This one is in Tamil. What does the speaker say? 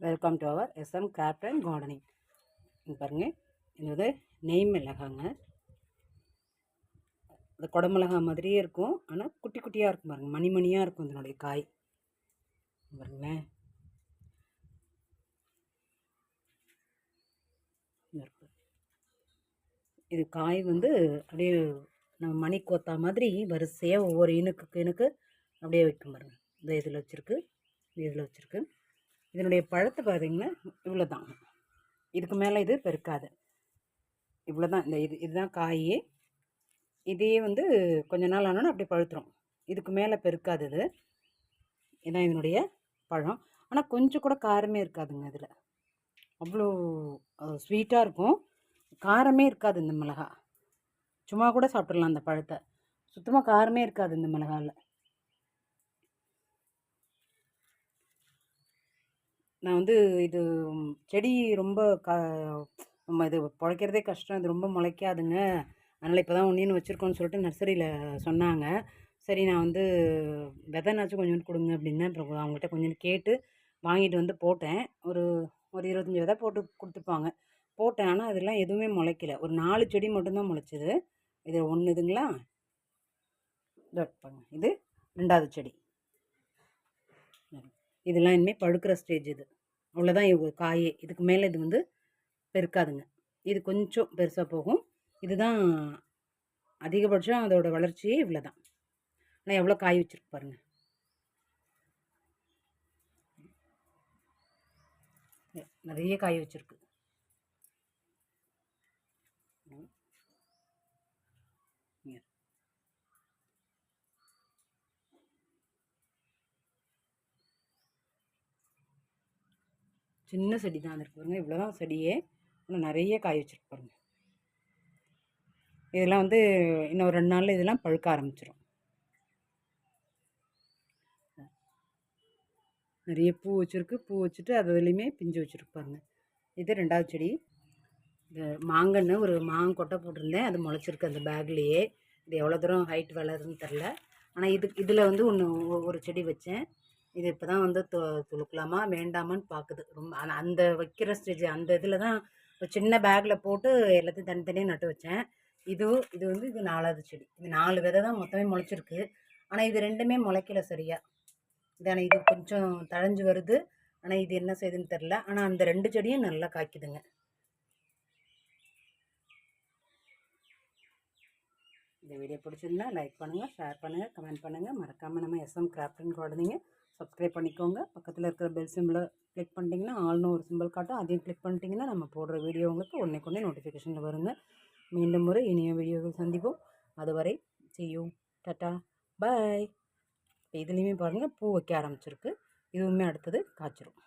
Welcome to our SM craft and gardening பாருங்கள் இது வந்து நெய் மிளகாங்க. அது குடமிளகா மாதிரியே இருக்கும். ஆனால் குட்டி குட்டியாக இருக்கும் பாருங்கள் மணி மணியாக இருக்கும் இதனுடைய காய். பாருங்களேன் இது காய் வந்து அப்படியே நம்ம மணி கோத்தா மாதிரி வரிசையாக ஒவ்வொரு இனுக்கு இனுக்கு அப்படியே வைக்கும் பாருங்கள் இந்த இதில் வச்சுருக்கு. இதில் வச்சுருக்கு. இதனுடைய பழத்தை பார்த்திங்கன்னா இவ்வளோ தான் இதுக்கு மேலே இது பெருக்காது. இவ்வளோ தான் இந்த இது இதுதான் காய். இதையே வந்து கொஞ்ச நாள் ஆனாலும் அப்படியே பழுத்துரும். இதுக்கு மேலே பெருக்காது இது. இதான் இதனுடைய பழம். ஆனால் கொஞ்சம் கூட காரமே இருக்காதுங்க இதில். அவ்வளோ ஸ்வீட்டாக இருக்கும். காரமே இருக்காது இந்த மிளகா. சும்மா கூட சாப்பிட்றலாம் அந்த பழத்தை. சுத்தமாக காரமே இருக்காது இந்த மிளகாவில் நான் வந்து இது செடி ரொம்ப க நம்ம இது பிழைக்கிறதே கஷ்டம். இது ரொம்ப முளைக்காதுங்க. அதனால் இப்போ தான் ஒன்று வச்சுருக்கோன்னு சொல்லிட்டு நர்சரியில் சொன்னாங்க. சரி நான் வந்து விதைனாச்சும் கொஞ்சோண்டு கொடுங்க அப்படின்னு அப்புறம் அவங்ககிட்ட கொஞ்சோண்டு கேட்டு வாங்கிட்டு வந்து போட்டேன். ஒரு ஒரு இருபத்தஞ்சி விதை போட்டு கொடுத்துருப்பாங்க. போட்டேன். ஆனால் அதெல்லாம் எதுவுமே முளைக்கல. ஒரு நாலு செடி மட்டும்தான் முளைச்சிது. இது ஒன்று இதுங்களா இது ரெண்டாவது செடி. இதெல்லாம் இனிமேல் பழுக்கிற ஸ்டேஜ் இது. அவ்வளோதான் இவங்க காயே. இதுக்கு மேலே இது வந்து பெருக்காதுங்க. இது கொஞ்சம் பெருசாக போகும். இதுதான் அதிகபட்சம் அதோட வளர்ச்சியே இவ்வளோ தான் ஆனால் எவ்வளோ காய் வச்சுருக்கு பாருங்கள் நிறைய காய் வச்சுருக்கு. Yeah. சின்ன செடி தான் இருக்கு பாருங்கள் இவ்வளோ தான் செடியே. ஆனால் நிறைய காய் வச்சுருக்கு பாருங்கள் இதெல்லாம் வந்து இன்னும் ஒரு ரெண்டு நாளில் இதெல்லாம் பழுக்க ஆரம்பிச்சிடும் நிறைய பூ வச்சுருக்கு. பூ வச்சுட்டு அது அதுலேயுமே பிஞ்சு வச்சுருப்பாருங்க இது ரெண்டாவது செடி. இந்த மாங்கன்று ஒரு மாங்கொட்டை போட்டிருந்தேன். அது முளைச்சிருக்கு அந்த பேக்லேயே. இது எவ்வளோ தூரம் ஹைட் வளருதுன்னு தெரில ஆனால் இது இதில் வந்து ஒன்று ஒரு செடி வச்சேன். இது இப்போ தான் வந்து து துளுக்கலாமா வேண்டாமான்னு பார்க்குது ரொம்ப அந்த வைக்கிற ஸ்டேஜ் அந்த இதில் தான் ஒரு சின்ன பேக்கில் போட்டு எல்லாத்தையும் தனித்தனியாக நட்டு வச்சேன். இது இது வந்து இது நாலாவது செடி. இது நாலு விதை தான் மொத்தமே முளைச்சிருக்கு. ஆனால் இது ரெண்டுமே முளைக்கல சரியாக இது ஆனால் இது கொஞ்சம் தழைஞ்சு வருது. ஆனால் இது என்ன செய்யுதுன்னு தெரில ஆனால் அந்த ரெண்டு செடியும் நல்லா காய்க்குதுங்க. இந்த வீடியோ பிடிச்சிருந்தா லைக் பண்ணுங்கள் ஷேர் பண்ணுங்கள் கமெண்ட் பண்ணுங்கள் மறக்காமல் நம்ம எஸ்எம் கிராஃப்ட் குழந்தைங்க சப்ஸ்கிரைப் பண்ணிக்கோங்க. பக்கத்தில் இருக்கிற பெல் சிம்பிளை கிளிக் பண்ணிட்டீங்கன்னா ஆள்னு ஒரு சிம்பிள் காட்டும். அதையும் கிளிக் பண்ணிட்டீங்கன்னா நம்ம போடுற வீடியோ உங்களுக்கு உடனே கொண்டே நோட்டிஃபிகேஷனில் வருங்க. மீண்டும் ஒரு இனிய வீடியோவில் சந்திப்போம். அதுவரை செய்யும் டாட்டா. பாய். இப்போ இதுலேயுமே பாருங்கள் பூ வைக்க ஆரம்பிச்சிருக்கு. இதுவுமே அடுத்தது காய்ச்சிரும்.